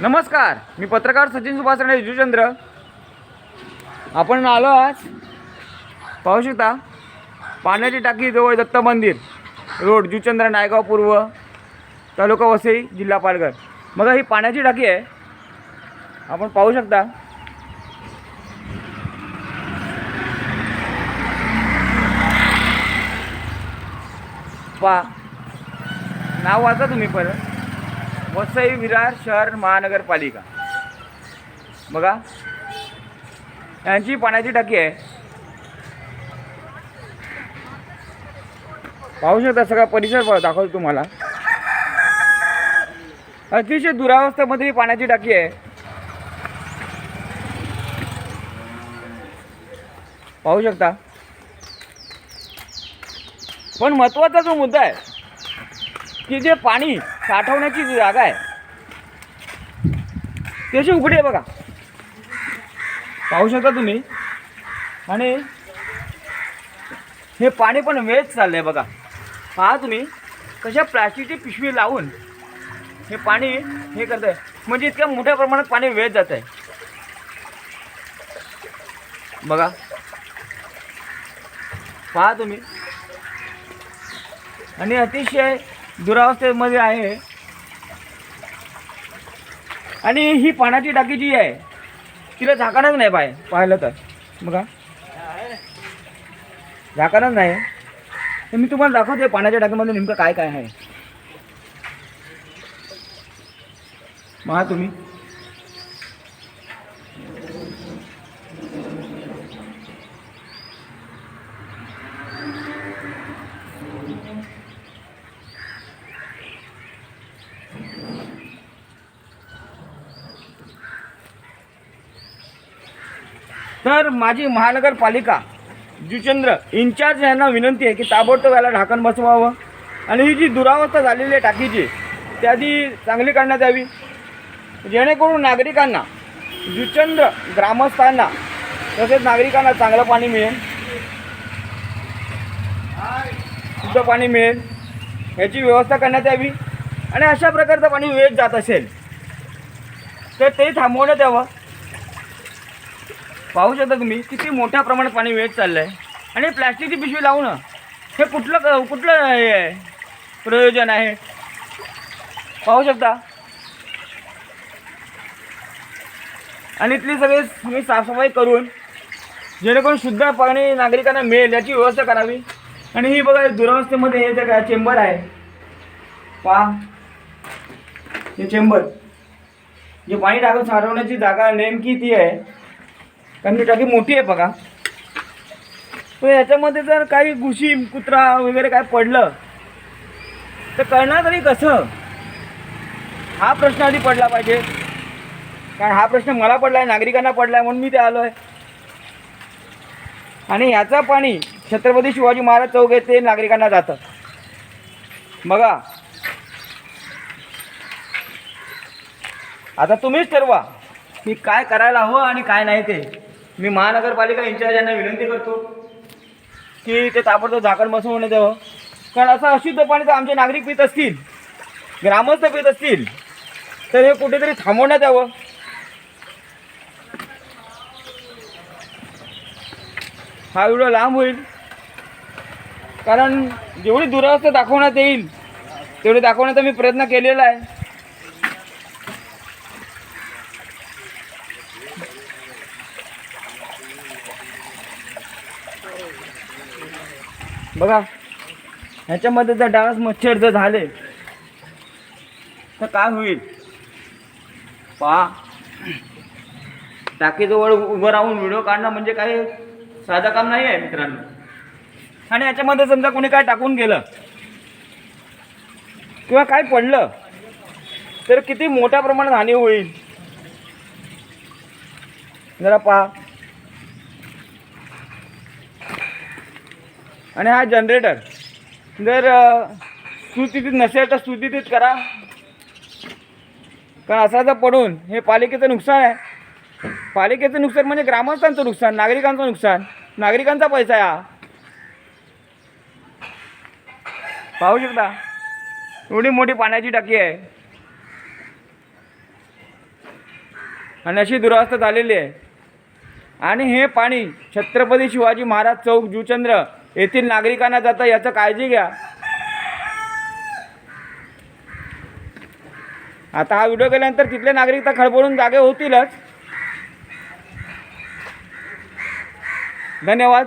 नमस्कार मी पत्रकार सचिन सुभाष राणे जुचंद्र आपण आलो आज पाहू शकता पाण्याची टाकी जवळ दत्त मंदिर रोड जुचंद्र नायगाव पूर्व तालुका वसई जिल्हा पालघर. मग ही पाण्याची टाकी आहे. आपण पाहू शकता. पा नाव वाचा तुम्ही परत. वसई विरार शहर महानगरपालिका. बघा. यांची पाण्याची टाकी आहे. पाहू शकता सगळा परिसर दाखवतो तुम्हाला. अतिशय दुरावस्थेमध्ये पाण्याची टाकी आहे. पाहू शकता. पण महत्त्वाचा जो मुद्दा आहे की जे पाणी साठवण्याची जी जागा आहे. त्याची अशी उघडी आहे बघा. पाहू शकता तुम्ही? आणि हे पाणी पण वेच चाललंय बघा. पहा तुम्ही कशा प्लास्टिकची पिशवी लावून हे पाणी हे करत आहे म्हणजे इतक्या मोठ्या प्रमाणात पाणी वेच जात आहे बघा. पहा तुम्ही. आणि अतिशय दुरावस्थेमध्ये आहे. आणि ही पाण्याची टाकी जी आहे तिला झाकणच नाही पाय पाहिलं तर. बघा. झाकणच नाही. तर मी तुम्हाला दाखवते पाण्याच्या टाकीमध्ये नेमकं काय काय आहे. महा तुम्ही. तर माझी महानगरपालिका जुचंद्र इन्चार्ज यांना विनंती आहे की ताबडतोब याला ढाकण बसवावं. आणि ही जी दुरावस्था झालेली आहे टाकीची ती आधी चांगली करण्यात यावी. जेणेकरून नागरिकांना जुचंद्र ग्रामस्थांना तसेच नागरिकांना चांगलं पाणी मिळेल. शुद्ध पाणी मिळेल. याची व्यवस्था करण्यात यावी. आणि अशा प्रकारचं पाणी वेळ जात असेल तर ते थांबवण्यात यावं. पाहू शकता तुम्ही किती मोठ्या प्रमाणात पाणी वेळ चाललं आहे आणि प्लॅस्टिकची पिशवी लावणं हे कुठलं क- कुठलं हे आहे प्रयोजन आहे? पाहू शकता. आणि इथली सगळी तुम्ही साफसफाई करून जेणेकरून शुद्ध पाणी नागरिकांना मिळेल याची व्यवस्था करावी. आणि ही बघा दुरावस्थेमध्ये हे जे काय चेंबर आहे पा हे चेंबर जे पाणी टाकून साठवण्याची जागा नेमकी ती आहे. कारण मी टाकी मोठी आहे बघा. पण याच्यामध्ये जर काही घुशी कुत्रा वगैरे काय पडलं तर करणार तरी कसं? हा प्रश्न आधी पडला पाहिजे. कारण हा प्रश्न मला पडला आहे नागरिकांना पडला आहे म्हणून मी ते आलो आहे आणि ह्याचं पाणी छत्रपती शिवाजी महाराज चौक आहे ते नागरिकांना जातं. बघा. आता तुम्हीच ठरवा की काय करायला हवं आणि काय नाही ते. मी महानगरपालिका इन्चार्ज यांना विनंती करतो की ते ताबडतोब झाकण बसवण्यात द्यावं हो. कारण असं अशुद्ध पाणी जर आमचे नागरिक पित असतील ग्रामस्थ पित असतील तर हे कुठेतरी थांबवण्यात यावं. हा व्हिडिओ लांब होईल. कारण जेवढी दुरावस्था दाखवण्यात येईल तेवढी दाखवण्याचा मी प्रयत्न केलेला आहे. बघा. ह्याच्यामध्ये जर डास मच्छर जर झाले तर काय होईल? पहा. टाकीजवळ उभं राहून व्हिडिओ काढणं म्हणजे काही साधं काम नाही आहे मित्रांनो. आणि याच्यामध्ये समजा कोणी काय टाकून गेलं किंवा काय पडलं तर किती मोठ्या प्रमाणात हानी होईल? जरा पहा. आणि हा जनरेटर जर अ, सुस्थितीत नसेल तर सुस्थितीत करा. कारण असा जर पडून हे पालिकेचं नुकसान आहे. पालिकेचं नुकसान म्हणजे ग्रामस्थांचं नुकसान नागरिकांचं नुकसान. नागरिकांचा पैसा आहे हा. पाहू शकता? एवढी मोठी पाण्याची टाकी आहे. आणि अशी दुरावस्था झालेली आहे. आणि हे पाणी छत्रपती शिवाजी महाराज चौक जुचंद्र येथील नागरिकांना जाता याचं काळजी घ्या. आता हा व्हिडिओ केल्यानंतर तिथले नागरिक तर खळबळून जागे होतीलच. धन्यवाद.